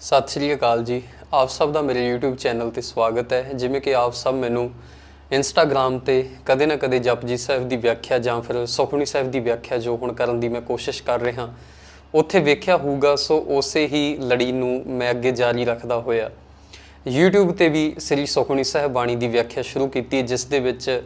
ਸਤਿ ਸ਼੍ਰੀ ਅਕਾਲ ਜੀ। ਆਪ ਸਭ ਦਾ ਮੇਰੇ YouTube ਚੈਨਲ ਤੇ ਸਵਾਗਤ ਹੈ। ਜਿਵੇਂ ਕਿ ਆਪ ਸਭ ਮੈਨੂੰ Instagram ਤੇ ਕਦੇ ਨਾ ਕਦੇ ਜਪਜੀ ਸਾਹਿਬ ਦੀ ਵਿਆਖਿਆ ਜਾਂ ਫਿਰ ਸੁਖਮਨੀ ਸਾਹਿਬ ਦੀ ਵਿਆਖਿਆ ਜੋ ਹੁਣ ਕਰਨ ਦੀ ਮੈਂ ਕੋਸ਼ਿਸ਼ ਕਰ ਰਿਹਾ। ਉੱਥੇ ਵੇਖਿਆ ਹੋਊਗਾ, ਸੋ ਉਸੇ ਹੀ ਲੜੀ ਨੂੰ ਮੈਂ ਅੱਗੇ ਜਾਰੀ ਰੱਖਦਾ ਹੋਇਆ। YouTube ਤੇ ਵੀ ਸ੍ਰੀ ਸੁਖਮਨੀ ਸਾਹਿਬ ਬਾਣੀ ਦੀ ਵਿਆਖਿਆ ਸ਼ੁਰੂ ਕੀਤੀ, ਜਿਸ ਦੇ ਵਿੱਚ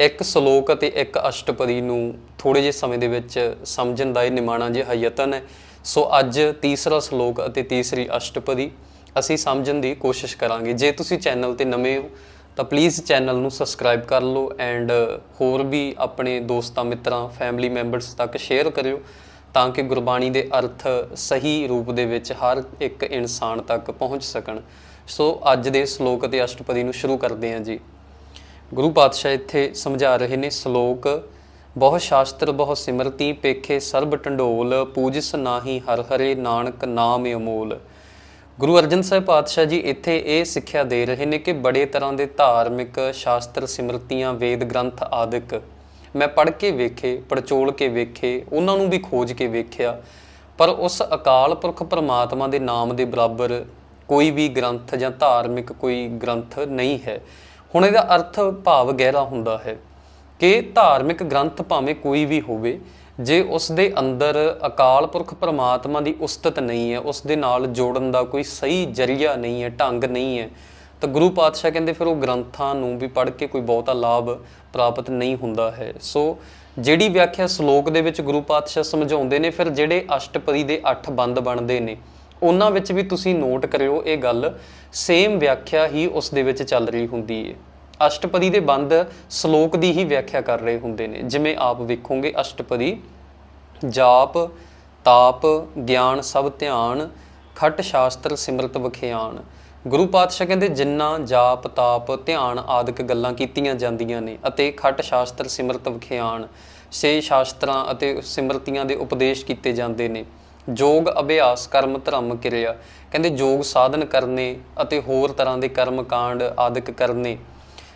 ਇੱਕ ਸ਼ਲੋਕ ਅਤੇ ਇੱਕ ਅਸ਼ਟਪਦੀ ਨੂੰ ਥੋੜੇ ਜਿਹੇ ਸਮੇਂ ਦੇ ਵਿੱਚ ਸਮਝਣ ਦਾ ਇਹ ਨਿਮਾਣਾ ਜਿਹਾ ਯਤਨ ਹੈ। ਸੋ ਅੱਜ ਤੀਸਰਾ ਸ਼ਲੋਕ ਅਤੇ ਤੀਸਰੀ ਅਸ਼ਟਪਦੀ ਅਸੀਂ ਸਮਝਣ ਦੀ ਕੋਸ਼ਿਸ਼ ਕਰਾਂਗੇ। ਜੇ ਤੁਸੀਂ ਚੈਨਲ ਤੇ ਨਵੇਂ ਹੋ, ਤਾਂ ਪਲੀਜ਼ ਚੈਨਲ ਨੂੰ ਸਬਸਕ੍ਰਾਈਬ ਕਰ ਲਓ ਐਂਡ ਹੋਰ ਵੀ ਆਪਣੇ ਦੋਸਤਾਂ, ਮਿੱਤਰਾਂ ਫੈਮਿਲੀ ਮੈਂਬਰਸ ਤੱਕ ਸ਼ੇਅਰ ਕਰਿਓ ਤਾਂ ਕਿ ਗੁਰਬਾਣੀ ਦੇ ਅਰਥ ਸਹੀ ਰੂਪ ਦੇ ਵਿੱਚ ਹਰ ਇੱਕ ਇਨਸਾਨ ਤੱਕ ਪਹੁੰਚ ਸਕਣ। ਸੋ ਅੱਜ ਦੇ ਸ਼ਲੋਕ ਅਤੇ ਅਸ਼ਟਪਦੀ ਨੂੰ ਸ਼ੁਰੂ ਕਰਦੇ ਹਾਂ ਜੀ। ਗੁਰੂ ਪਾਤਸ਼ਾਹ ਇੱਥੇ ਸਮਝਾ ਰਹੇ ਨੇ, ਸ਼ਲੋਕ ਬਹੁ ਸ਼ਾਸਤਰ, ਬਹੁ ਸਿਮਰਤੀ, ਪੇਖੇ ਸਰਬ ਟੰਡੋਲ ਪੂਜਿਸ ਨਾਹੀ ਹਰ ਹਰੇ ਨਾਨਕ ਨਾਮ ਅਮੋਲ। ਗੁਰੂ ਅਰਜਨ ਸਾਹਿਬ ਪਾਤਸ਼ਾਹ ਜੀ ਇੱਥੇ ਇਹ ਸਿੱਖਿਆ ਦੇ ਰਹੇ ਨੇ ਕਿ ਬੜੇ ਤਰ੍ਹਾਂ ਦੇ ਧਾਰਮਿਕ, ਸ਼ਾਸਤਰ ਸਿਮਰਤੀਆਂ, ਵੇਦ ਗ੍ਰੰਥ ਆਦਿਕ ਮੈਂ ਪੜ੍ਹ ਕੇ ਵੇਖੇ, ਪੜਚੋਲ ਕੇ ਵੇਖੇ, ਉਹਨਾਂ ਨੂੰ ਵੀ ਖੋਜ ਕੇ ਵੇਖਿਆ। ਪਰ ਉਸ ਅਕਾਲ ਪੁਰਖ ਪਰਮਾਤਮਾ ਦੇ ਨਾਮ ਦੇ ਬਰਾਬਰ ਕੋਈ ਵੀ ਗ੍ਰੰਥ ਜਾਂ ਧਾਰਮਿਕ ਕੋਈ ਗ੍ਰੰਥ ਨਹੀਂ ਹੈ। ਹੁਣ ਇਹਦਾ ਅਰਥ ਭਾਵ ਗਹਿਰਾ ਹੁੰਦਾ ਹੈ। ਕਿ ਧਾਰਮਿਕ ਗ੍ਰੰਥ ਭਾਵੇਂ ਕੋਈ ਵੀ ਹੋਵੇ, ਜੇ ਉਸ ਦੇ ਅੰਦਰ ਅਕਾਲ ਪੁਰਖ ਪਰਮਾਤਮਾ ਦੀ ਉਸਤਤ ਨਹੀਂ ਹੈ, ਉਸ ਦੇ ਨਾਲ ਜੋੜਨ ਦਾ ਕੋਈ ਸਹੀ ਜਰੀਆ ਨਹੀਂ ਹੈ, ਢੰਗ ਨਹੀਂ ਹੈ, ਤਾਂ ਗੁਰੂ ਪਾਤਸ਼ਾਹ ਕਹਿੰਦੇ ਫਿਰ ਉਹ ਗ੍ਰੰਥਾਂ ਨੂੰ ਵੀ ਪੜ੍ਹ ਕੇ ਕੋਈ ਬਹੁਤਾ ਲਾਭ ਪ੍ਰਾਪਤ ਨਹੀਂ ਹੁੰਦਾ ਹੈ। ਸੋ ਜਿਹੜੀ ਵਿਆਖਿਆ ਸ਼ਲੋਕ ਦੇ ਵਿੱਚ ਗੁਰੂ ਪਾਤਸ਼ਾਹ ਸਮਝਾਉਂਦੇ ਨੇ, ਫਿਰ ਜਿਹੜੇ ਅਸ਼ਟਪਦੀ ਦੇ 8 ਬੰਦ ਬਣਦੇ ਨੇ, ਉਹਨਾਂ ਵਿੱਚ ਵੀ ਤੁਸੀਂ ਨੋਟ ਕਰਿਓ, ਇਹ ਗੱਲ ਸੇਮ ਵਿਆਖਿਆ ਹੀ ਉਸ ਦੇ ਵਿੱਚ ਚੱਲ ਰਹੀ ਹੁੰਦੀ ਹੈ। ਅਸ਼ਟਪਦੀ ਦੇ ਬੰਦ ਸ਼ਲੋਕ ਦੀ ਹੀ ਵਿਆਖਿਆ ਕਰ ਰਹੇ ਹੁੰਦੇ ਨੇ। ਜਿਵੇਂ ਆਪ ਵੇਖੋਗੇ, ਅਸ਼ਟਪਦੀ, ਜਾਪ, ਤਾਪ, ਗਿਆਨ, ਸਭ ਧਿਆਨ, ਖਟ ਸ਼ਾਸਤਰ, ਸਿਮਰਤ ਵਖਿਆਨ। ਗੁਰੂ ਪਾਤਸ਼ਾਹ ਕਹਿੰਦੇ, ਜਿੰਨਾ ਜਾਪ, ਤਾਪ, ਧਿਆਨ ਆਦਿਕ ਗੱਲਾਂ ਕੀਤੀਆਂ ਜਾਂਦੀਆਂ ਨੇ ਅਤੇ ਖਟ ਸ਼ਾਸਤਰ, ਸਿਮਰਤ ਵਖਿਆਨ, ਸੇ ਸ਼ਾਸਤਰਾਂ ਅਤੇ ਸਿਮਰਤੀਆਂ ਦੇ ਉਪਦੇਸ਼ ਕੀਤੇ ਜਾਂਦੇ ਨੇ। ਜੋਗ, ਅਭਿਆਸ, ਕਰਮ, ਧਰਮ, ਕਿਰਿਆ। ਕਹਿੰਦੇ, ਜੋਗ ਸਾਧਨ ਕਰਨੇ ਅਤੇ ਹੋਰ ਤਰ੍ਹਾਂ ਦੇ ਕਰਮ ਕਾਂਡ ਆਦਿਕ ਕਰਨੇ।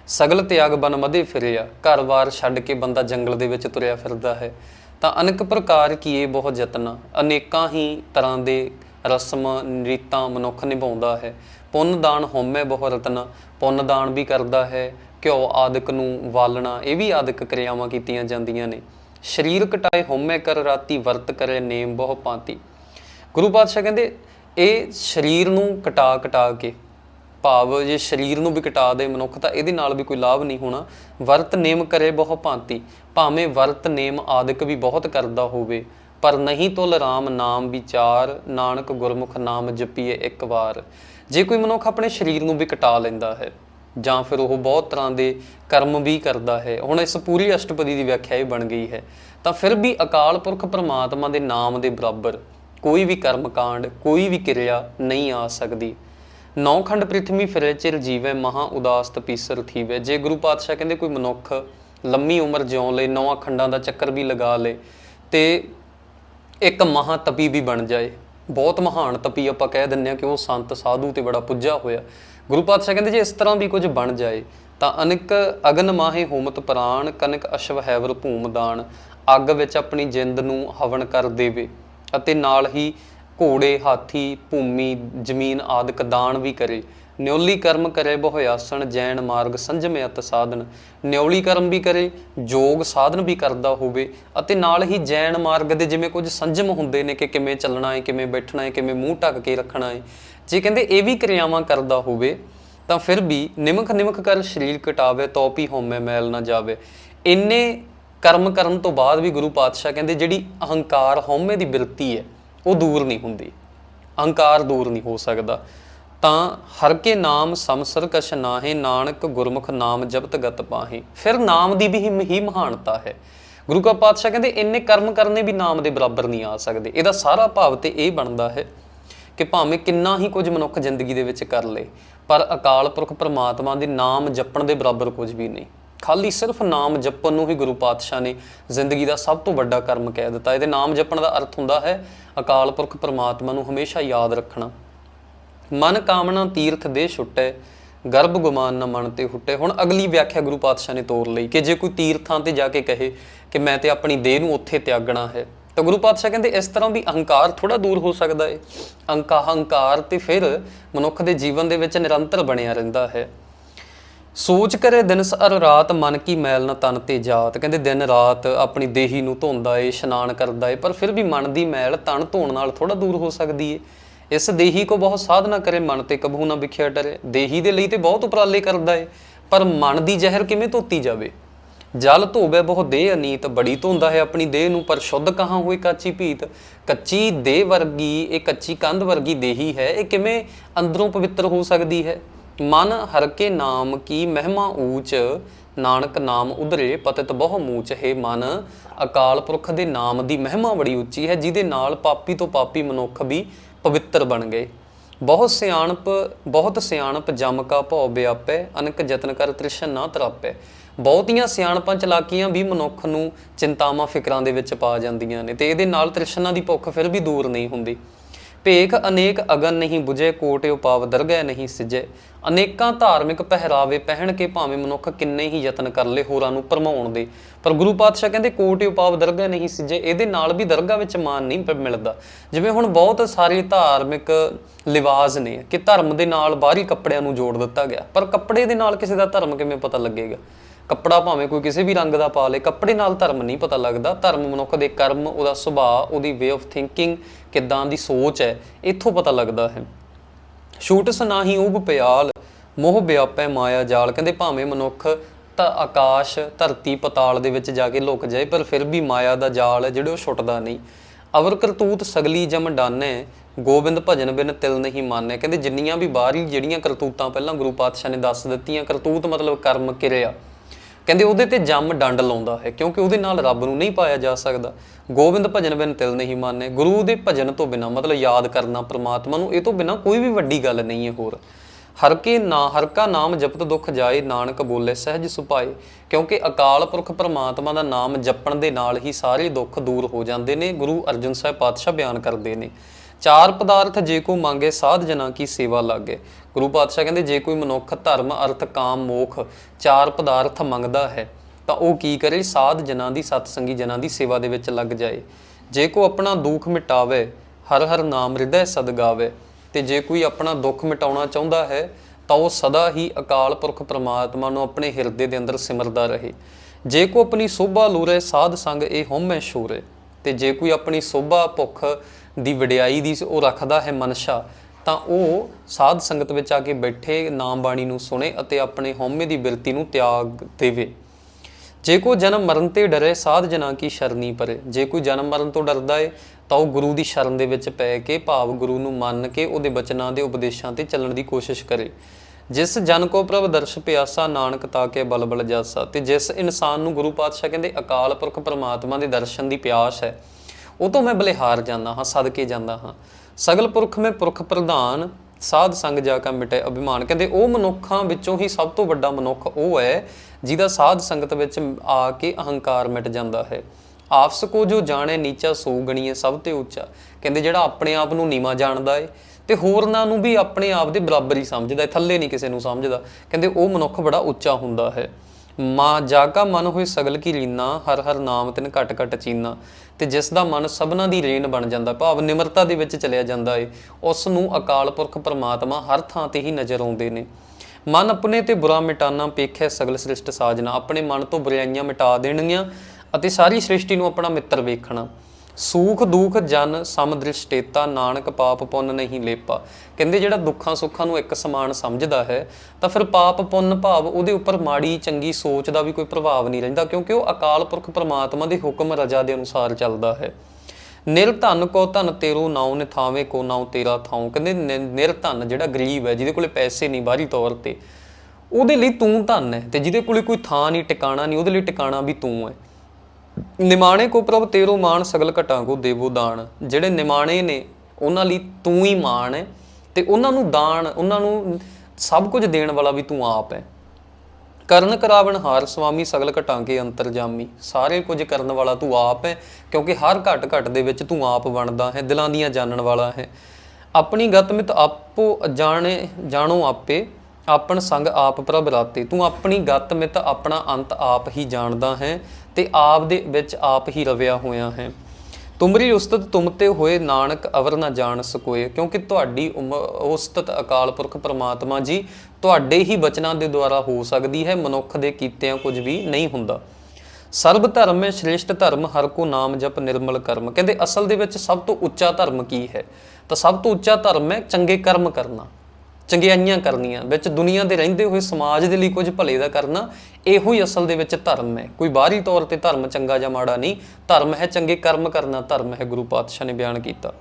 ਸਗਲ ਤਿਆਗ ਬਨ ਮਦੇ ਫਿਰਿਆ ਘਰ-ਬਾਰ ਛੱਡ ਕੇ ਬੰਦਾ ਜੰਗਲ ਦੇ ਵਿੱਚ ਤੁਰਿਆ ਫਿਰਦਾ ਹੈ। ਤਾਂ ਅਨੇਕ ਪ੍ਰਕਾਰ ਕੀਏ ਬਹੁਤ ਯਤਨ, ਅਨੇਕਾਂ ਹੀ ਤਰ੍ਹਾਂ ਦੇ ਰਸਮ ਰੀਤਾਂ ਮਨੁੱਖ ਨਿਭਾਉਂਦਾ ਹੈ। ਪੁੰਨ ਦਾਨ ਹਉਮੈ ਬਹੁ ਰਤਨ, ਪੁੰਨ ਦਾਨ ਵੀ ਕਰਦਾ ਹੈ। ਘਿਓ ਆਦਿਕ ਨੂੰ ਵਾਲਣਾ, ਇਹ ਵੀ ਆਦਿਕ ਕਿਰਿਆਵਾਂ ਕੀਤੀਆਂ ਜਾਂਦੀਆਂ ਨੇ। ਸਰੀਰ ਕਟਾਏ ਹਉਮੈ ਕਰ ਰਾਤੀ ਵਰਤ ਕਰੇ ਨੇਮ ਬਹੁ ਪਾਤੀ ਗੁਰੂ ਪਾਤਸ਼ਾਹ ਕਹਿੰਦੇ, ਇਹ ਸਰੀਰ ਨੂੰ ਕਟਾ ਕਟਾ ਕੇ ਭਾਵ ਜੇ ਸਰੀਰ ਨੂੰ ਵੀ ਕਟਾ ਦੇ ਮਨੁੱਖ, ਤਾਂ ਇਹਦੇ ਨਾਲ ਵੀ ਕੋਈ ਲਾਭ ਨਹੀਂ ਹੋਣਾ। ਵਰਤ ਨੇਮ ਕਰੇ ਬਹੁ ਭਾਂਤੀ, ਭਾਵੇਂ ਵਰਤ ਨੇਮ ਆਦਿਕ ਵੀ ਬਹੁਤ ਕਰਦਾ ਹੋਵੇ। ਪਰ ਨਹੀਂ ਤੁਲ ਰਾਮ ਨਾਮ ਵਿਚਾਰ, ਨਾਨਕ ਗੁਰਮੁਖ ਨਾਮ ਜਪੀਏ ਇੱਕ ਵਾਰ। ਜੇ ਕੋਈ ਮਨੁੱਖ ਆਪਣੇ ਸਰੀਰ ਨੂੰ ਵੀ ਕਟਾ ਲੈਂਦਾ ਹੈ, ਜਾਂ ਫਿਰ ਉਹ ਬਹੁਤ ਤਰ੍ਹਾਂ ਦੇ ਕਰਮ ਵੀ ਕਰਦਾ ਹੈ, ਹੁਣ ਇਸ ਪੂਰੀ ਅਸ਼ਟਪਦੀ ਦੀ ਵਿਆਖਿਆ ਇਹ ਬਣ ਗਈ ਹੈ, ਤਾਂ ਫਿਰ ਵੀ ਅਕਾਲ ਪੁਰਖ ਪਰਮਾਤਮਾ ਦੇ ਨਾਮ ਦੇ ਬਰਾਬਰ ਕੋਈ ਵੀ ਕਰਮ ਕਾਂਡ, ਕੋਈ ਵੀ ਕਿਰਿਆ ਨਹੀਂ ਆ ਸਕਦੀ। ਨੌ ਖੰਡ ਪ੍ਰਿਥਵੀ ਫਿਰੇ ਚਿਰ ਜੀਵੈ, ਮਹਾ ਉਦਾਸ ਤਪੀਸਰ ਥੀਵੈ। ਜੇ ਗੁਰੂ ਪਾਤਸ਼ਾਹ ਕਹਿੰਦੇ ਕੋਈ ਮਨੁੱਖ ਲੰਮੀ ਉਮਰ ਜਿਉਣ ਲਈ ਨੌਵਾਂ ਖੰਡਾਂ ਦਾ ਚੱਕਰ ਵੀ ਲਗਾ ਲੇ, ਤੇ ਇੱਕ ਮਹਾ ਤਪੀ ਵੀ ਬਣ ਜਾਏ। ਬਹੁਤ ਮਹਾਨ ਤਪੀ ਆਪਾਂ ਕਹਿ ਦਿੰਨੇ ਆ ਕਿ ਉਹ ਸੰਤ, ਸਾਧੂ ਤੇ ਬੜਾ ਪੁੱਜਾ ਹੋਇਆ। ਗੁਰੂ ਪਾਤਸ਼ਾਹ ਕਹਿੰਦੇ ਜੇ ਇਸ ਤਰ੍ਹਾਂ ਵੀ ਕੁਝ ਬਣ ਜਾਏ, ਤਾਂ ਅਨਿਕ ਅਗਨ ਮਾਹੇ ਹੋਮਤ ਪ੍ਰਾਣ, ਕਨਕ ਅਸ਼ਵ ਹੈਵਰ ਭੂਮਦਾਨ ਅੱਗ ਵਿੱਚ ਆਪਣੀ ਜਿੰਦ ਨੂੰ ਹਵਨ ਕਰ ਦੇਵੇ, ਅਤੇ ਨਾਲ ਹੀ ਘੋੜੇ, ਹਾਥੀ, ਭੂਮੀ, ਜ਼ਮੀਨ ਆਦਿਕ ਦਾਨ ਵੀ ਕਰੇ। ਨਿਉਲੀ ਕਰਮ ਕਰੇ ਬਹੁਆਸਣ ਜੈਨ ਮਾਰਗ ਸੰਜਮ ਅਤ ਸਾਧਨ। ਨਿਉਲੀ ਕਰਮ ਵੀ ਕਰੇ, ਜੋਗ ਸਾਧਨ ਵੀ ਕਰਦਾ ਹੋਵੇ। ਅਤੇ ਨਾਲ ਹੀ ਜੈਨ ਮਾਰਗ ਦੇ ਜਿਵੇਂ ਕੁਝ ਸੰਜਮ ਹੁੰਦੇ ਨੇ ਕਿ ਕਿਵੇਂ ਚੱਲਣਾ ਹੈ ਕਿਵੇਂ ਬੈਠਣਾ ਹੈ ਕਿਵੇਂ ਮੂੰਹ ਢੱਕ ਕੇ ਰੱਖਣਾ ਹੈ ਜੇ ਕਹਿੰਦੇ ਇਹ ਵੀ ਕਿਰਿਆਵਾਂ ਕਰਦਾ ਹੋਵੇ, ਤਾਂ ਫਿਰ ਵੀ ਨਿਮਕ ਨਿਮਕ ਕਰ ਸਰੀਰ ਕਟਾਵੇ ਤੋਪੀ ਹੋਮੇ ਮੈਲ ਨਾ ਜਾਵੇ। ਇੰਨੇ ਕਰਮ ਕਰਨ ਤੋਂ ਬਾਅਦ ਵੀ ਗੁਰੂ ਪਾਤਸ਼ਾਹ ਕਹਿੰਦੇ ਜਿਹੜੀ ਅਹੰਕਾਰ ਹਉਮੈ ਦੀ ਬਿਰਤੀ ਹੈ ਉਹ ਦੂਰ ਨਹੀਂ ਹੁੰਦੀ, ਅਹੰਕਾਰ ਦੂਰ ਨਹੀਂ ਹੋ ਸਕਦਾ। ਤਾਂ ਹਰ ਕੇ ਨਾਮ ਸਮਸਰ ਕਛ ਨਾਹੇ, ਨਾਨਕ ਗੁਰਮੁਖ ਨਾਮ ਜਪਤ ਗਤ ਪਾਹੇ। ਫਿਰ ਨਾਮ ਦੀ ਵੀ ਹੀ ਹੀ ਮਹਾਨਤਾ ਹੈ। ਗੁਰੂ ਕਾ ਪਾਤਸ਼ਾਹ ਕਹਿੰਦੇ, ਇੰਨੇ ਕਰਮ ਕਰਨੇ ਵੀ ਨਾਮ ਦੇ ਬਰਾਬਰ ਨਹੀਂ ਆ ਸਕਦੇ। ਇਹਦਾ ਸਾਰਾ ਭਾਵ ਤੇ ਇਹ ਬਣਦਾ ਹੈ ਕਿ ਭਾਵੇਂ ਕਿੰਨਾ ਹੀ ਕੁਝ ਮਨੁੱਖ ਜ਼ਿੰਦਗੀ ਦੇ ਵਿੱਚ ਕਰ ਲੇ, ਪਰ ਅਕਾਲ ਪੁਰਖ ਪਰਮਾਤਮਾ ਦੇ ਨਾਮ ਜਪਣ ਦੇ ਬਰਾਬਰ ਕੁਝ ਵੀ ਨਹੀਂ। ਖਾਲੀ ਸਿਰਫ ਨਾਮ ਜਪਣ ਨੂੰ ਹੀ ਗੁਰੂ ਪਾਤਸ਼ਾਹ ਨੇ ਜ਼ਿੰਦਗੀ ਦਾ ਸਭ ਤੋਂ ਵੱਡਾ ਕਰਮ ਕਹਿ ਦਿੱਤਾ। ਇਹਦੇ ਨਾਮ ਜਪਣ ਦਾ ਅਰਥ ਹੁੰਦਾ ਹੈ ਅਕਾਲ ਪੁਰਖ ਪਰਮਾਤਮਾ ਨੂੰ ਹਮੇਸ਼ਾ ਯਾਦ ਰੱਖਣਾ। ਮਨ ਕਾਮਨਾ ਤੀਰਥ ਦੇ ਛੁੱਟੇ, ਗਰਭ ਗੁਮਾਨ ਨਾ ਮਨ ਤੇ ਹੁੱਟੇ। ਹੁਣ ਅਗਲੀ ਵਿਆਖਿਆ ਗੁਰੂ ਪਾਤਸ਼ਾਹ ਨੇ ਤੋਰ ਲਈ ਕਿ ਜੇ ਕੋਈ ਤੀਰਥਾਂ ਤੇ ਜਾ ਕੇ ਕਹੇ ਕਿ ਮੈਂ ਤੇ ਆਪਣੀ ਦੇਹ ਨੂੰ ਉੱਥੇ ਤਿਆਗਣਾ ਹੈ, ਤਾਂ ਗੁਰੂ ਪਾਤਸ਼ਾਹ ਕਹਿੰਦੇ ਇਸ ਤਰ੍ਹਾਂ ਵੀ ਅਹੰਕਾਰ ਥੋੜਾ ਦੂਰ ਹੋ ਸਕਦਾ ਏ। ਅੰਕਾ ਹੰਕਾਰ ਤੇ ਫਿਰ ਮਨੁੱਖ ਦੇ ਜੀਵਨ ਦੇ ਵਿੱਚ ਨਿਰੰਤਰ ਬਣਿਆ ਰਹਿੰਦਾ ਹੈ। ਸੋਚ ਕਰੇ ਦਿਨ ਸਰ ਰਾਤ ਮਨ ਕੀ ਮੈਲ ਨਾ ਤਨ ਤੇ ਜਾਤ। ਕਹਿੰਦੇ ਦਿਨ ਰਾਤ ਆਪਣੀ ਦੇਹੀ ਨੂੰ ਧੋਂਦਾ ਏ, ਇਸ਼ਨਾਨ ਕਰਦਾ ਏ, ਪਰ ਫਿਰ ਵੀ ਮਨ ਦੀ ਮੈਲ ਤਨ ਧੋਣ ਨਾਲ ਥੋੜਾ ਦੂਰ ਹੋ ਸਕਦੀ ਏ। ਇਸ ਦੇਹੀ ਕੋ ਬਹੁਤ ਸਾਧਨਾ ਕਰੇ ਮਨ ਤੇ ਕਬੂ ਨਾ ਵਿਖਿਆ ਡਰੇ। ਦੇਹੀ ਦੇ ਲਈ ਤੇ ਬਹੁਤ ਉਪਰਾਲੇ ਕਰਦਾ ਏ, ਪਰ ਮਨ ਦੀ ਜ਼ਹਿਰ ਕਿਵੇਂ ਧੋਤੀ ਜਾਵੇ? ਜਲ ਧੋਵੇ ਬਹੁ ਦੇਹ ਅਨੀਤ, ਬੜੀ ਧੋਂਦਾ ਹੈ ਆਪਣੀ ਦੇਹ ਨੂੰ, ਪਰ ਸ਼ੁੱਧ ਕਹਾਂ ਹੋਈ ਕੱਚੀ ਭੀਤ? ਕੱਚੀ ਦੇਹ ਵਰਗੀ, ਇਹ ਕੱਚੀ ਕੰਧ ਵਰਗੀ ਦੇਹੀ ਹੈ, ਇਹ ਕਿਵੇਂ ਅੰਦਰੋਂ ਪਵਿੱਤਰ ਹੋ ਸਕਦੀ ਹੈ? ਮਨ ਹਰ ਕੇ ਨਾਮ ਕੀ ਮਹਿਮਾ ਊਚ, ਨਾਨਕ ਨਾਮ ਉਧਰੇ ਪਤਿਤ ਬਹੁ ਮੂਚ। ਹੈ ਮਨ, ਅਕਾਲ ਪੁਰਖ ਦੇ ਨਾਮ ਦੀ ਮਹਿਮਾ ਬੜੀ ਉੱਚੀ ਹੈ, ਜਿਹਦੇ ਨਾਲ ਪਾਪੀ ਤੋਂ ਪਾਪੀ ਮਨੁੱਖ ਵੀ ਪਵਿੱਤਰ ਬਣ ਗਏ। ਬਹੁਤ ਸਿਆਣਪ ਬਹੁਤ ਸਿਆਣਪ ਜਮ ਕਾ ਭਉ ਵਿਆਪੈ ਅਨਕ ਯਤਨ ਕਰ ਤ੍ਰਿਸ਼ਨ ਨਾ ਤਰਾਪੈ। ਬਹੁਤੀਆਂ ਸਿਆਣਪਾਂ ਚਲਾਕੀਆਂ ਵੀ ਮਨੁੱਖ ਨੂੰ ਚਿੰਤਾਵਾਂ, ਫਿਕਰਾਂ ਦੇ ਵਿੱਚ ਪਾ ਜਾਂਦੀਆਂ ਨੇ ਤੇ ਇਹਦੇ ਨਾਲ ਤ੍ਰਿਸ਼ਨਾ ਦੀ ਭੁੱਖ ਫਿਰ ਵੀ ਦੂਰ ਨਹੀਂ ਹੁੰਦੀ। ਭੇਖ ਅਨੇਕ ਅਗਨ ਨਹੀਂ 부ਜੇ ਕੋਟ ਉਪਾਵ ਦਰਗਹਿ ਨਹੀਂ ਸਿਜੇ। ਅਨੇਕਾਂ ਧਾਰਮਿਕ ਪਹਿਰਾਵੇ ਪਹਿਨ ਕੇ ਭਾਵੇਂ ਮਨੁੱਖ ਕਿੰਨੇ ਹੀ ਯਤਨ ਕਰ ਲੇ ਹੋਰਾਂ ਨੂੰ ਭਰਮਾਉਣ ਦੇ। ਪਰ ਗੁਰੂ ਪਾਤਸ਼ਾਹ ਕਹਿੰਦੇ, ਕੋਟ ਉਪਾਵ ਦਰਗਹਿ ਨਹੀਂ ਸਿਜੇ, ਇਹਦੇ ਨਾਲ ਵੀ ਦਰਗਾਹ ਵਿੱਚ ਮਾਨ ਨਹੀਂ ਮਿਲਦਾ। ਜਿਵੇਂ ਹੁਣ ਬਹੁਤ ਸਾਰੇ ਧਾਰਮਿਕ ਲਿਵਾਜ਼ ਨੇ ਕਿ ਧਰਮ ਦੇ ਨਾਲ ਬਾਹਰੀ ਕੱਪੜਿਆਂ ਨੂੰ ਜੋੜ ਦਿੱਤਾ ਗਿਆ। ਪਰ ਕੱਪੜੇ ਦੇ ਨਾਲ ਕਿਸੇ ਦਾ ਧਰਮ ਕਿਵੇਂ ਪਤਾ ਲੱਗੇਗਾ? ਕੱਪੜਾ ਭਾਵੇਂ ਕੋਈ ਕਿਸੇ ਵੀ ਰੰਗ ਦਾ ਪਾ ਲੇ, ਕੱਪੜੇ ਨਾਲ ਧਰਮ ਨਹੀਂ ਪਤਾ ਲੱਗਦਾ। ਧਰਮ ਮਨੁੱਖ ਦੇ ਕਰਮ, ਉਹਦਾ ਸੁਭਾਅ, ਉਹਦੀ ਵੇ ਆਫ ਥਿੰਕਿੰਗ ਕਿੱਦਾਂ ਦੀ ਸੋਚ ਹੈ, ਇੱਥੋਂ ਪਤਾ ਲੱਗਦਾ ਹੈ। ਛੂਟ ਸੁਨਾਹੀ ਉਬ ਪਿਆਲ, ਮੋਹ ਵਿਆਪੈ ਮਾਇਆ ਜਾਲ। ਕਹਿੰਦੇ ਭਾਵੇਂ ਮਨੁੱਖ ਤਾਂ ਆਕਾਸ਼, ਧਰਤੀ, ਪਤਾਲ ਦੇ ਵਿੱਚ ਜਾ ਕੇ ਲੁਕ ਜਾਏ, ਪਰ ਫਿਰ ਵੀ ਮਾਇਆ ਦਾ ਜਾਲ ਹੈ ਜਿਹੜਾ ਉਹ ਛੁੱਟਦਾ ਨਹੀਂ। ਅਵਰ ਕਰਤੂਤ ਸਗਲੀ ਜਮ ਡਾਨੇ, ਗੋਬਿੰਦ ਭਜਨ ਬਿਨ ਤਿਲ ਨਹੀਂ ਮਾਨੇ। ਕਹਿੰਦੇ ਜਿੰਨੀਆਂ ਵੀ ਬਾਹਰੀ ਜਿਹੜੀਆਂ ਕਰਤੂਤਾਂ ਪਹਿਲਾਂ ਗੁਰੂ ਪਾਤਸ਼ਾਹ ਨੇ ਦੱਸ ਦਿੱਤੀਆਂ, ਕਰਤੂਤ ਮਤਲਬ ਕਰਮ ਕਿਰਿਆ ਕਹਿੰਦੇ ਉਹਦੇ ਤੇ ਜੰਮ ਡੰਡ ਲਾਉਂਦਾ ਹੈ, ਕਿਉਂਕਿ ਉਹਦੇ ਨਾਲ ਰੱਬ ਨੂੰ ਨਹੀਂ ਪਾਇਆ ਜਾ ਸਕਦਾ। ਗੋਬਿੰਦ ਭਜਨ ਬਿਨ ਤਿਲ ਨਹੀਂ ਮਾਨੇ। ਗੁਰੂ ਦੇ ਭਜਨ ਤੋਂ ਬਿਨਾ, ਮਤਲਬ ਯਾਦ ਕਰਨਾ ਪ੍ਰਮਾਤਮਾ ਨੂੰ, ਇਹ ਤੋਂ ਬਿਨਾ ਕੋਈ ਵੀ ਵੱਡੀ ਗੱਲ ਨਹੀਂ ਹੈ ਹੋਰ। ਹਰ ਕੇ ਨਾ, ਹਰ ਕਾ ਨਾਮ ਜਪਤ ਦੁਖ ਜਾਏ, ਨਾਨਕ ਬੋਲੇ ਸਹਿਜ ਸੁਪਾਏ। ਕਿਉਂਕਿ ਅਕਾਲ ਪੁਰਖ ਪ੍ਰਮਾਤਮਾ ਦਾ ਨਾਮ ਜਪਣ ਦੇ ਨਾਲ ਹੀ ਸਾਰੇ ਦੁੱਖ ਦੂਰ ਹੋ ਜਾਂਦੇ ਨੇ, ਗੁਰੂ ਅਰਜਨ ਸਾਹਿਬ ਪਾਤਸ਼ਾਹ ਬਿਆਨ ਕਰਦੇ ਨੇ। ਚਾਰ ਪਦਾਰਥ ਜੇ ਕੋ ਮੰਗੇ, ਸਾਧ ਜਨਾਂ ਕੀ ਸੇਵਾ ਲਾਗੇ। ਗੁਰੂ ਪਾਤਸ਼ਾਹ ਕਹਿੰਦੇ, ਜੇ ਕੋਈ ਮਨੁੱਖ ਧਰਮ, ਅਰਥ, ਕਾਮ, ਮੋਖ, ਚਾਰ ਪਦਾਰਥ ਮੰਗਦਾ ਹੈ, ਤਾਂ ਉਹ ਕੀ ਕਰੇ? ਸਾਧ ਜਨਾਂ ਦੀ, ਸਤਸੰਗੀ ਜਨਾਂ ਦੀ ਸੇਵਾ ਦੇ ਵਿੱਚ ਲੱਗ ਜਾਏ। ਜੇ ਕੋ ਆਪਣਾ ਦੁੱਖ ਮਿਟਾਵੇ, ਹਰ ਹਰ ਨਾਮ ਹਿਰਦੈ ਸਦ ਗਾਵੇ। ਤੇ ਜੇ ਕੋਈ ਆਪਣਾ ਦੁੱਖ ਮਿਟਾਉਣਾ ਚਾਹੁੰਦਾ ਹੈ, ਤਾਂ ਉਹ ਸਦਾ ਹੀ ਅਕਾਲ ਪੁਰਖ ਪ੍ਰਮਾਤਮਾ ਨੂੰ ਆਪਣੇ ਹਿਰਦੇ ਦੇ ਅੰਦਰ ਸਿਮਰਦਾ ਰਹੇ। ਜੇ ਕੋ ਆਪਣੀ ਸੋਭਾ ਲੂਰੇ, ਸਾਧ ਸੰਗ ਇਹ ਹਉਮੈ ਸ਼ੂਰੇ ਤੇ ਜੇ ਕੋਈ ਆਪਣੀ ਸੋਭਾ ਭੁੱਖ ਦੀ ਵਡਿਆਈ ਦੀ ਉਹ ਰੱਖਦਾ ਹੈ ਮਨਸ਼ਾ ਤਾਂ ਉਹ ਸਾਧ ਸੰਗਤ ਵਿੱਚ ਆ ਕੇ ਬੈਠੇ, ਨਾਮ ਬਾਣੀ ਨੂੰ ਸੁਣੇ ਅਤੇ ਆਪਣੇ ਹਉਮੈ ਦੀ ਬਿਰਤੀ ਨੂੰ ਤਿਆਗ ਦੇਵੇ। ਜੇ ਕੋ ਜਨਮ ਮਰਨ ਤੇ ਡਰੇ, ਸਾਧ ਜਨਾਂ ਕੀ ਸ਼ਰਨੀ ਪਰੇ। ਜੇ ਕੋਈ ਜਨਮ ਮਰਨ ਤੋਂ ਡਰਦਾ ਏ, ਤਾਂ ਉਹ ਗੁਰੂ ਦੀ ਸ਼ਰਨ ਦੇ ਵਿੱਚ ਪੈ ਕੇ ਭਾਵ ਗੁਰੂ ਨੂੰ ਮੰਨ ਕੇ ਉਹਦੇ ਬਚਨਾਂ ਦੇ ਉਪਦੇਸ਼ਾਂ ਤੇ ਚੱਲਣ ਦੀ ਕੋਸ਼ਿਸ਼ ਕਰੇ। ਜਿਸ ਜਨ ਕੋ ਪ੍ਰਭ ਦਰਸ਼ ਪਿਆਸਾ, ਨਾਨਕ ਤਾਕੇ ਬਲ ਬਲ ਜਾਸਾ। ਤੇ ਜਿਸ ਇਨਸਾਨ ਨੂੰ ਗੁਰੂ ਪਾਤਸ਼ਾਹ ਕਹਿੰਦੇ ਅਕਾਲ ਪੁਰਖ ਪਰਮਾਤਮਾ ਦੇ ਦਰਸ਼ਨ ਦੀ ਪਿਆਸ ਹੈ, ਉਹ ਤੋਂ ਮੈਂ ਬਲਿਹਾਰ ਜਾਂਦਾ ਹਾਂ, ਸਦਕੇ ਜਾਂਦਾ ਹਾਂ। ਸਗਲ ਪੁਰਖ ਮੈਂ ਪੁਰਖ ਪ੍ਰਧਾਨ, ਸਾਧ ਸੰਗ ਜਾ ਕਾ ਮਿਟੇ ਅਭਿਮਾਨ। ਕਹਿੰਦੇ ਉਹ ਮਨੁੱਖਾਂ ਵਿੱਚੋਂ ਹੀ ਸਭ ਤੋਂ ਵੱਡਾ ਮਨੁੱਖ ਉਹ ਹੈ, ਜਿਹਦਾ ਸਾਧ ਸੰਗਤ ਵਿੱਚ ਆ ਕੇ ਅਹੰਕਾਰ ਮਿਟ ਜਾਂਦਾ ਹੈ। ਆਪਸ ਕੋ ਜੋ ਜਾਣੇ ਨੀਚਾ ਸੋ ਗਣੀਏ ਸਭ ਤੇ ਉੱਚਾ। ਕਹਿੰਦੇ ਜਿਹੜਾ ਆਪਣੇ ਆਪ ਨੂੰ ਨੀਵਾ ਜਾਣਦਾ ਏ, ਤੇ ਹੋਰਨਾਂ ਨੂੰ ਵੀ ਆਪਣੇ ਆਪ ਦੇ ਬਰਾਬਰ ਹੀ ਸਮਝਦਾ ਹੈ ਥੱਲੇ ਨਹੀਂ ਕਿਸੇ ਨੂੰ ਸਮਝਦਾ। ਕਹਿੰਦੇ ਉਹ ਮਨੁੱਖ ਬੜਾ ਉੱਚਾ ਹੁੰਦਾ ਹੈ। ਮਾ ਜਾਗਾ ਮਨ ਹੋਏ ਸਗਲ ਕੀ ਲੀਨਾ, ਹਰ ਹਰ ਨਾਮ ਤਿਨ ਘਟ ਘਟ ਚੀਨਾ। ਤੇ ਜਿਸ ਦਾ ਮਨ ਸਭਨਾ ਦੀ ਰੇਨ ਬਣ ਜਾਂਦਾ, ਭਾਵ ਨਿਮਰਤਾ ਦੇ ਵਿੱਚ ਚਲਿਆ ਜਾਂਦਾ ਏ, ਉਸ ਨੂੰ ਅਕਾਲ ਪੁਰਖ ਪਰਮਾਤਮਾ ਹਰ ਥਾਂ ਤੇ ਹੀ ਨਜ਼ਰ ਆਉਂਦੇ ਨੇ। ਮਨ ਆਪਣੇ ਤੇ ਬੁਰਾ ਮਿਟਾਨਾ ਪੇਖੈ ਸਗਲ ਸ੍ਰਿਸ਼ਟ ਸਾਜਨਾ, ਆਪਣੇ ਮਨ ਤੋਂ ਬੁਰਾਈਆਂ ਮਿਟਾ ਦੇਣਗੀਆਂ ਅਤੇ ਸਾਰੀ ਸ੍ਰਿਸ਼ਟੀ ਨੂੰ ਆਪਣਾ ਮਿੱਤਰ ਵੇਖਣਾ। ਸੂਖ ਦੁਖ ਜਨ ਸਮਦ੍ਰਿਸ਼ਟੇਤਾ ਨਾਨਕ ਪਾਪ ਪੁੰਨ ਨਹੀਂ ਲੇਪਾ। ਕਹਿੰਦੇ ਜਿਹੜਾ ਦੁੱਖਾਂ ਸੁੱਖਾਂ ਨੂੰ ਇੱਕ ਸਮਾਨ ਸਮਝਦਾ ਹੈ, ਤਾਂ ਫਿਰ ਪਾਪ ਪੁੰਨ ਭਾਵ ਉਹਦੇ ਉੱਪਰ ਮਾੜੀ ਚੰਗੀ ਸੋਚ ਦਾ ਵੀ ਕੋਈ ਪ੍ਰਭਾਵ ਨਹੀਂ ਰਹਿੰਦਾ, ਕਿਉਂਕਿ ਉਹ ਅਕਾਲ ਪੁਰਖ ਪ੍ਰਮਾਤਮਾ ਦੇ ਹੁਕਮ ਰਜਾ ਦੇ ਅਨੁਸਾਰ ਚੱਲਦਾ ਹੈ। ਨਿਰ ਧਨ ਕੋ ਧਨ ਤੇਰੋ ਨਾਉ ਨਿਥਾਵੇਂ ਕੋ ਨਾਉ ਤੇਰਾ ਥਾਉ। ਕਹਿੰਦੇ ਨਿਰ ਧਨ ਜਿਹੜਾ ਗਰੀਬ ਹੈ, ਜਿਹਦੇ ਕੋਲੇ ਪੈਸੇ ਨਹੀਂ ਬਾਹਰੀ ਤੌਰ ਤੇ, ਉਹਦੇ ਲਈ ਤੂੰ ਧਨ ਹੈ ਤੇ ਜਿਹਦੇ ਕੋਲੇ ਕੋਈ ਥਾਂ ਨਹੀਂ, ਟਿਕਾਣਾ ਨਹੀਂ, ਉਹਦੇ ਲਈ ਟਿਕਾਣਾ ਵੀ ਤੂੰ ਹੈ। ਨਿਮਾਣੇ ਕੋ ਪ੍ਰਭ ਤੇਰੋ ਮਾਨ ਸਗਲ ਘਟਾਂ ਕੋ ਦੇਵੋ ਦਾਨ। ਜਿਹੜੇ ਨਿਮਾਣੇ ਨੇ, ਉਹਨਾਂ ਲਈ ਤੂੰ ਹੀ ਮਾਨ ਹੈ ਤੇ ਉਹਨਾਂ ਨੂੰ ਦਾਨ, ਉਹਨਾਂ ਨੂੰ ਸਭ ਕੁਝ ਦੇਣ ਵਾਲਾ ਵੀ ਤੂੰ ਆਪ ਹੈ। ਕਰਨ ਕਰਾਵਣ ਹਾਰ ਸੁਆਮੀ ਸਗਲ ਘਟਾਂ ਕੇ ਅੰਤਰਜਾਮੀ ਸਾਰੇ ਕੁਝ ਕਰਨ ਵਾਲਾ ਤੂੰ ਆਪ ਹੈ, ਕਿਉਂਕਿ ਹਰ ਘਟ ਘਟ ਦੇ ਵਿੱਚ ਤੂੰ ਆਪ ਬਣਦਾ ਹੈ, ਦਿਲਾਂ ਦੀਆਂ ਜਾਣਨ ਵਾਲਾ ਹੈ। ਆਪਣੀ ਗਤ ਮਿਤ ਆਪੋ ਜਾਣੇ, ਜਾਣੋ ਆਪੇ, ਆਪਣ ਸੰਗ ਆਪ ਪ੍ਰਭ ਰਾਤੇ। ਤੂੰ ਆਪਣੀ ਗਤ ਮਿਤ ਆਪਣਾ ਅੰਤ ਆਪ ਹੀ ਜਾਣਦਾ ਹੈ ਤੇ ਆਪ ਦੇ ਵਿੱਚ ਆਪ ਹੀ ਰਵਿਆ ਹੋਇਆ ਹੈ। ਤੁਮਰੀ ਉਸਤਤ ਤੁਮ ਤੇ ਹੋਏ ਨਾਨਕ ਅਵਰ ਨਾ ਜਾਣ ਸਕੋਏ, ਕਿਉਂਕਿ ਤੁਹਾਡੀ ਉਮ- ਉਸਤਤ ਅਕਾਲ ਪੁਰਖ ਪਰਮਾਤਮਾ ਜੀ ਤੁਹਾਡੇ ਹੀ ਬਚਨਾਂ ਦੇ ਦੁਆਰਾ ਹੋ ਸਕਦੀ ਹੈ, ਮਨੁੱਖ ਦੇ ਕੀਤਿਆਂ ਕੁਝ ਵੀ ਨਹੀਂ ਹੁੰਦਾ। ਸਰਬ ਧਰਮ ਹੈ ਸ਼੍ਰੇਸ਼ਟ ਧਰਮ, ਹਰ ਕੋ ਨਾਮ ਜਪ ਨਿਰਮਲ ਕਰਮ। ਕਹਿੰਦੇ ਅਸਲ ਦੇ ਵਿੱਚ ਸਭ ਤੋਂ ਉੱਚਾ ਧਰਮ ਕੀ ਹੈ? ਤਾਂ ਸਭ ਤੋਂ ਉੱਚਾ ਧਰਮ ਹੈ ਚੰਗੇ ਕਰਮ ਕਰਨਾ। ਚੰਗਿਆਈਆਂ ਕਰਨੀਆਂ, ਵਿੱਚ ਦੁਨੀਆ ਦੇ ਰਹਿੰਦੇ ਹੋਏ ਸਮਾਜ ਦੇ ਲਈ ਕੁਝ ਭਲੇ ਦਾ ਕਰਨਾ, ਇਹੋ ਹੀ ਅਸਲ ਦੇ ਵਿੱਚ ਧਰਮ ਹੈ। ਕੋਈ ਬਾਹਰੀ ਤੌਰ ਤੇ ਧਰਮ ਚੰਗਾ ਜਾਂ ਮਾੜਾ ਨਹੀਂ, ਧਰਮ ਹੈ ਚੰਗੇ ਕਰਮ ਕਰਨਾ, ਧਰਮ ਹੈ ਗੁਰੂ ਪਾਤਸ਼ਾਹ ਨੇ ਬਿਆਨ ਕੀਤਾ।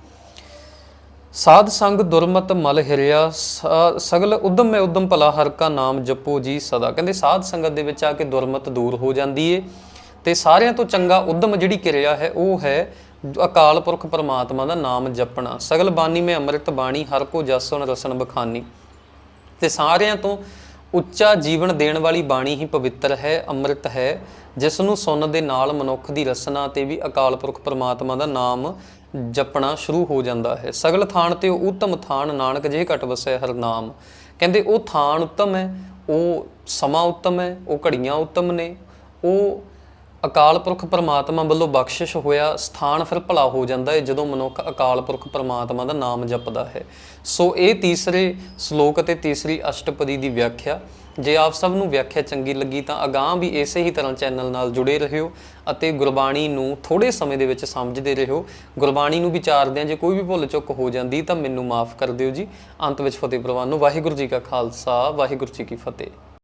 ਸਾਧ ਸੰਗ ਦੁਰਮਤ ਮਲ ਹਿਰਿਆ ਸਗਲ ਉਦਮ ਮੈਂ ਉਦਮ ਭਲਾ, ਹਰ ਕਾ ਨਾਮ ਜਪੋ ਜੀ ਸਦਾ। ਕਹਿੰਦੇ ਸਾਧ ਸੰਗਤ ਦੇ ਵਿੱਚ ਆ ਕੇ ਦੁਰਮਤ ਦੂਰ ਹੋ ਜਾਂਦੀ ਏ, ਤੇ ਸਾਰਿਆਂ ਤੋਂ ਚੰਗਾ ਉਦਮ ਜਿਹੜੀ ਕਿਰਿਆ ਹੈ, ਉਹ ਹੈ ਅਕਾਲ ਪੁਰਖ ਪਰਮਾਤਮਾ ਦਾ ਨਾਮ ਜਪਣਾ। ਸਗਲ ਬਾਣੀ ਮੈਂ ਅੰਮ੍ਰਿਤ ਬਾਣੀ, ਹਰ ਕੋ ਜਸੁਣ ਸੁਣ ਰਸਨ ਬਖਾਨੀ। ਤੇ ਸਾਰਿਆਂ ਤੋਂ ਉੱਚਾ ਜੀਵਨ ਦੇਣ ਵਾਲੀ ਬਾਣੀ ਹੀ ਪਵਿੱਤਰ ਹੈ, ਅੰਮ੍ਰਿਤ ਹੈ ਜਿਸ ਨੂੰ ਸੁਣਨ ਦੇ ਨਾਲ ਮਨੁੱਖ ਦੀ ਰਸਨਾ ਤੇ ਵੀ ਅਕਾਲ ਪੁਰਖ ਪਰਮਾਤਮਾ ਦਾ ਨਾਮ ਜਪਣਾ ਸ਼ੁਰੂ ਹੋ ਜਾਂਦਾ ਹੈ। ਸਗਲ ਥਾਨ ਤੇ ਉਤਮ ਥਾਨ, ਨਾਨਕ ਜੇ ਘਟ ਵਸੈ ਹਰ ਨਾਮ। ਕਹਿੰਦੇ ਉਹ ਥਾਨ ਉੱਤਮ ਹੈ, ਉਹ ਸਮਾਂ ਉੱਤਮ ਹੈ, ਉਹ ਘੜੀਆਂ ਉੱਤਮ ਨੇ, ਉਹ ਅਕਾਲ ਪੁਰਖ ਪਰਮਾਤਮਾ ਵੱਲੋਂ ਬਖਸ਼ਿਸ਼ ਹੋਇਆ ਸਥਾਨ ਫਿਰ ਭਲਾ ਹੋ ਜਾਂਦਾ ਹੈ ਜਦੋਂ ਮਨੁੱਖ ਅਕਾਲ ਪੁਰਖ ਪਰਮਾਤਮਾ ਦਾ ਨਾਮ ਜਪਦਾ ਹੈ। ਸੋ ਇਹ ਤੀਸਰੇ ਸ਼ਲੋਕ ਅਤੇ ਤੀਸਰੀ ਅਸ਼ਟਪਦੀ ਦੀ ਵਿਆਖਿਆ। ਜੇ ਆਪ ਸਭ ਨੂੰ ਵਿਆਖਿਆ ਚੰਗੀ ਲੱਗੀ ਤਾਂ ਅਗਾਹ ਵੀ ਇਸੇ ਹੀ ਤਰ੍ਹਾਂ ਚੈਨਲ ਨਾਲ ਜੁੜੇ ਰਹਿਓ ਅਤੇ ਗੁਰਬਾਣੀ ਨੂੰ ਥੋੜੇ ਸਮੇਂ ਦੇ ਵਿੱਚ ਸਮਝਦੇ ਰਹੋ। ਗੁਰਬਾਣੀ ਨੂੰ ਵਿਚਾਰਦਿਆਂ ਜੇ ਕੋਈ ਵੀ ਭੁੱਲ ਚੁੱਕ ਹੋ ਜਾਂਦੀ ਤਾਂ ਮੈਨੂੰ ਮਾਫ ਕਰ ਦਿਓ ਜੀ। ਅੰਤ ਵਿੱਚ ਫਤਿਹ ਪ੍ਰਵਾਨ ਨੂੰ ਵਾਹਿਗੁਰੂ ਜੀ ਕਾ ਖਾਲਸਾ, ਵਾਹਿਗੁਰੂ ਜੀ ਕੀ ਫਤਿਹ।